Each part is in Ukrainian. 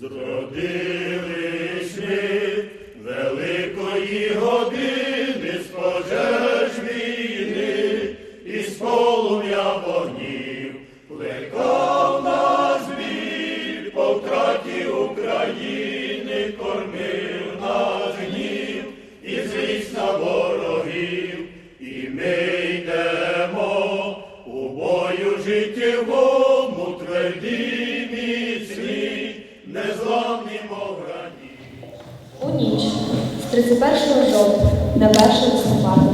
Зродились У ніч з 31 жовтня на 1 листопада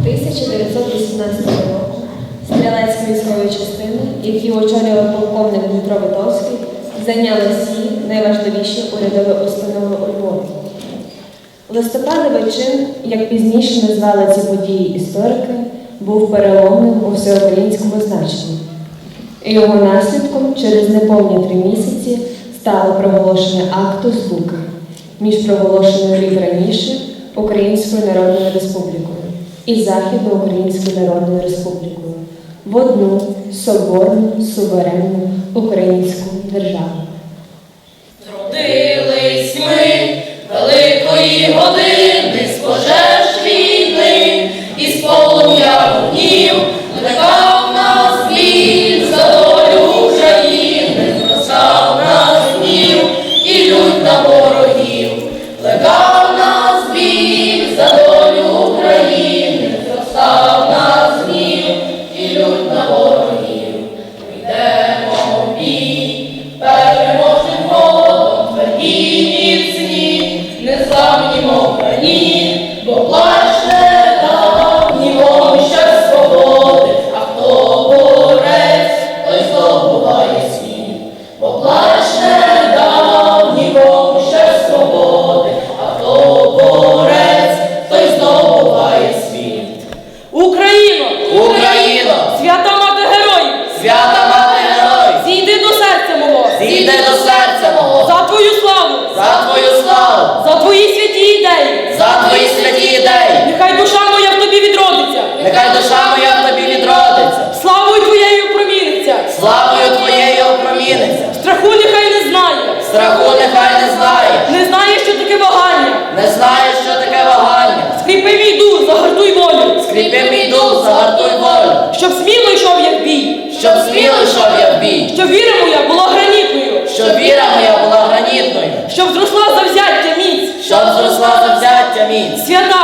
1918 року стрілецькі військові частини, які очолював полковник Дмитро Витовський, зайняли всі найважливіші урядові установи у Львові. Листопадовий чин, як пізніше назвали ці події історики, був переломним у всеукраїнському значенні. Його наслідком через неповні три місяці стало проголошення акту злуки між проголошеною рік раніше Українською Народною Республікою і Західноукраїнською Народною Республікою в одну соборну суверенну українську державу. Родились ми Нехай душа моя в тобі відродиться! Славою твоєю проміниться! Славою твоєю опроміниться! Страху нехай не знає! Страху нехай не знає! Не знає, що таке вагання! Не знає, що таке вагання! Скріпи мій дух, загартуй волю! Скріпи мій дух, загартуй волю! Щоб сміло йшов я в бій! Щоб сміло йшов я в бій! Щоб віра моя була гранітною! Щоб віра моя була гранітною! Щоб зросла завзяття міць! Щоб зросла завзяття міць! Свята!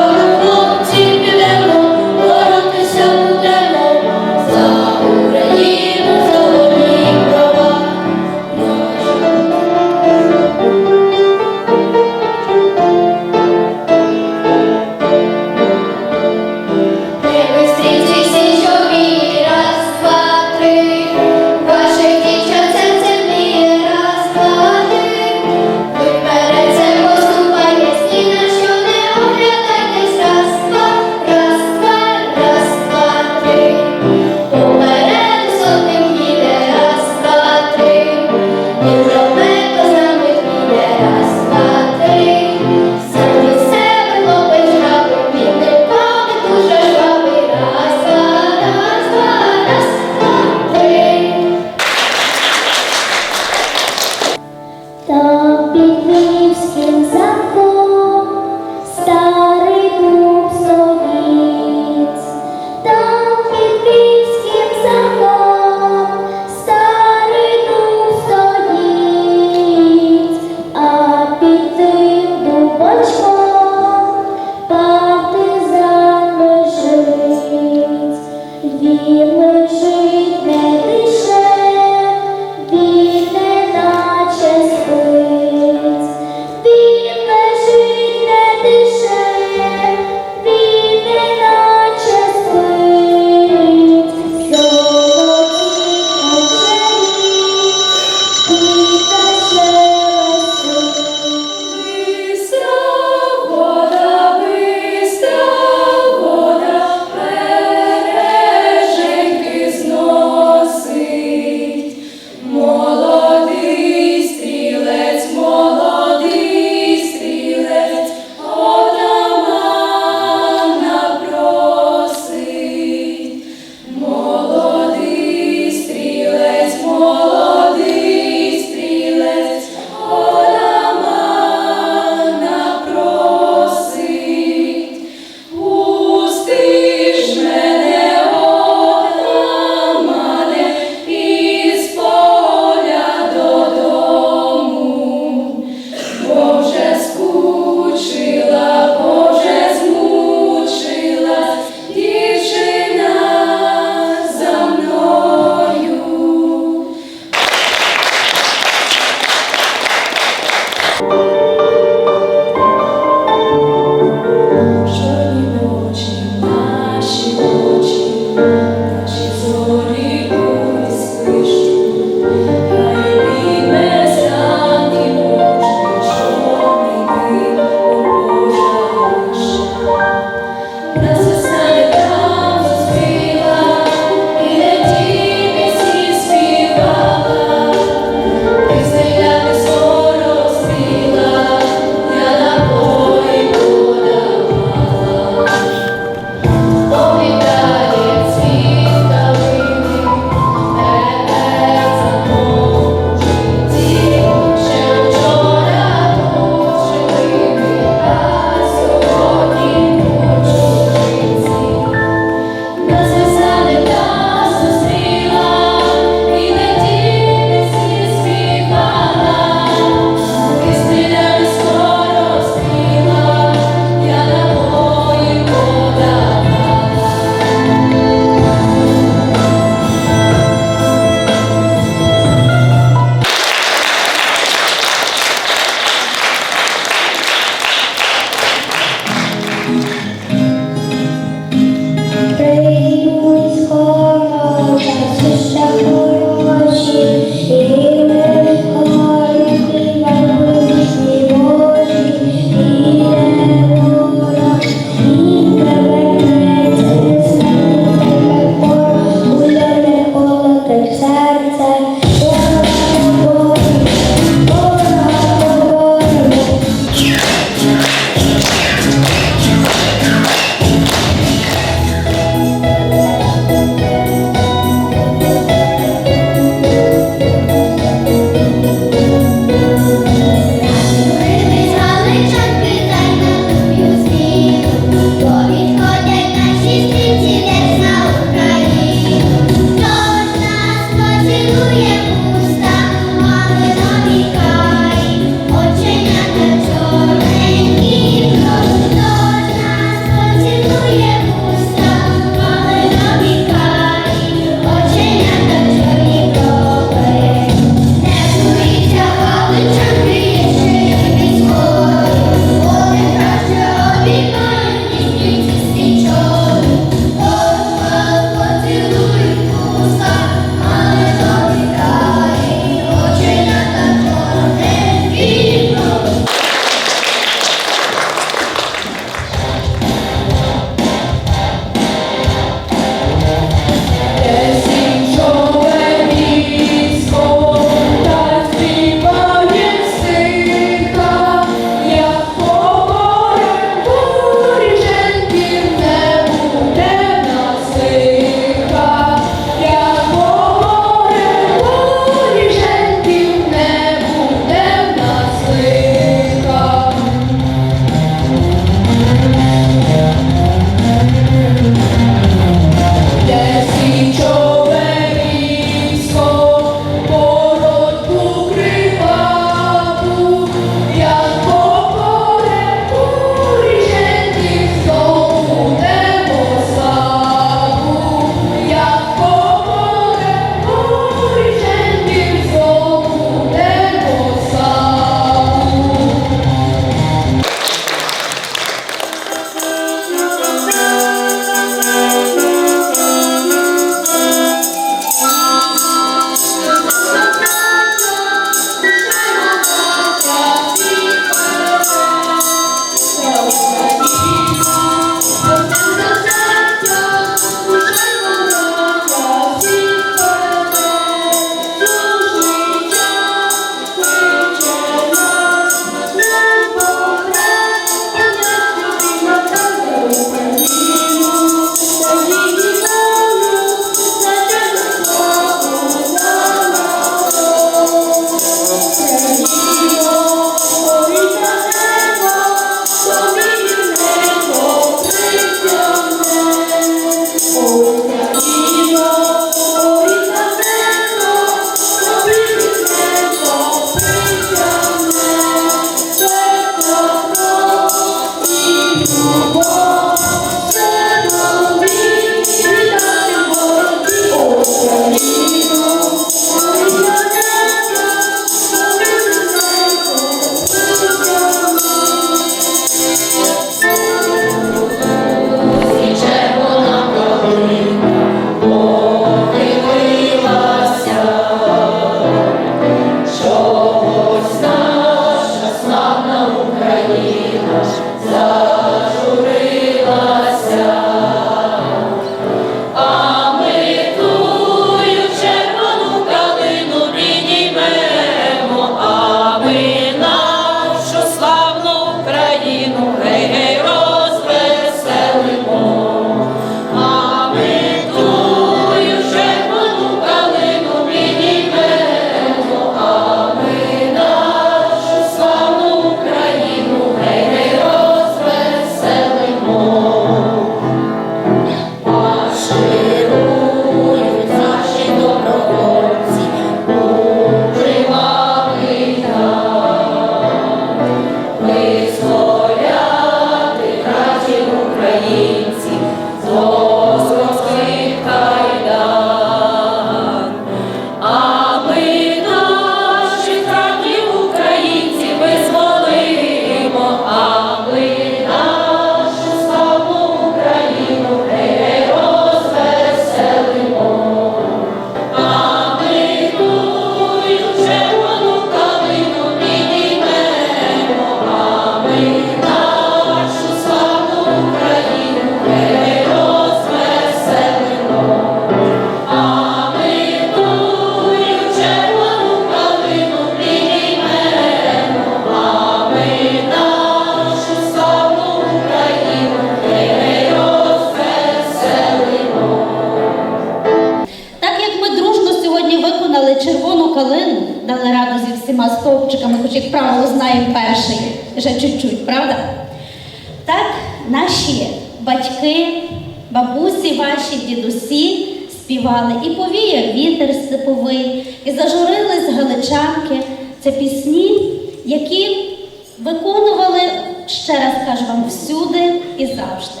Бабусі ваші, дідусі співали і повіяв вітер степовий, і зажурились галичанки. Це пісні, які виконували, ще раз кажу вам, всюди і завжди.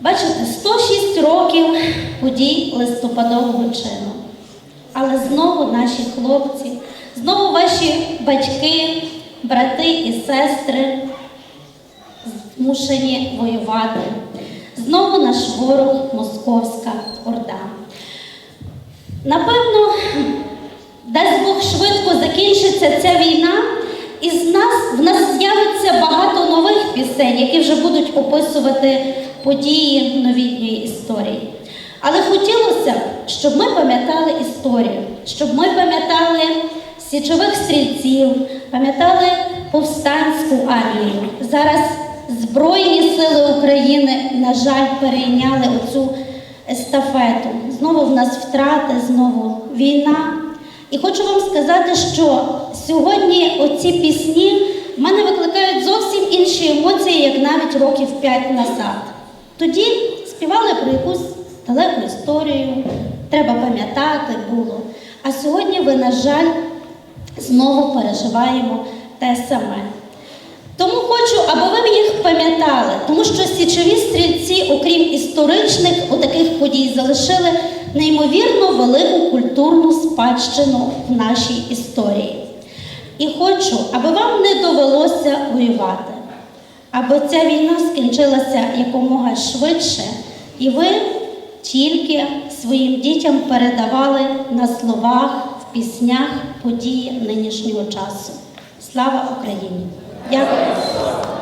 Бачите, 106 років подій листопадового чину. Але знову наші хлопці, знову ваші батьки, брати і сестри змушені воювати. Знову наш ворог Московська Орда. Напевно, дасть Бог швидко закінчиться ця війна, і з нас в нас з'явиться багато нових пісень, які вже будуть описувати події новітньої історії. Але хотілося б, щоб ми пам'ятали історію, щоб ми пам'ятали січових стрільців, пам'ятали повстанську армію. Зараз Збройні сили України, на жаль, перейняли оцю естафету. Знову в нас втрати, знову війна. І хочу вам сказати, що сьогодні оці пісні в мене викликають зовсім інші емоції, як навіть років п'ять назад. Тоді співали про якусь далеку історію, треба пам'ятати було. А сьогодні ви, на жаль, знову переживаємо те саме. Тому хочу, аби ви їх пам'ятали, тому що січові стрільці, окрім історичних отаких подій, залишили неймовірно велику культурну спадщину в нашій історії. І хочу, аби вам не довелося воювати, аби ця війна скінчилася якомога швидше, і ви тільки своїм дітям передавали на словах, в піснях події нинішнього часу. Слава Україні! Дякую.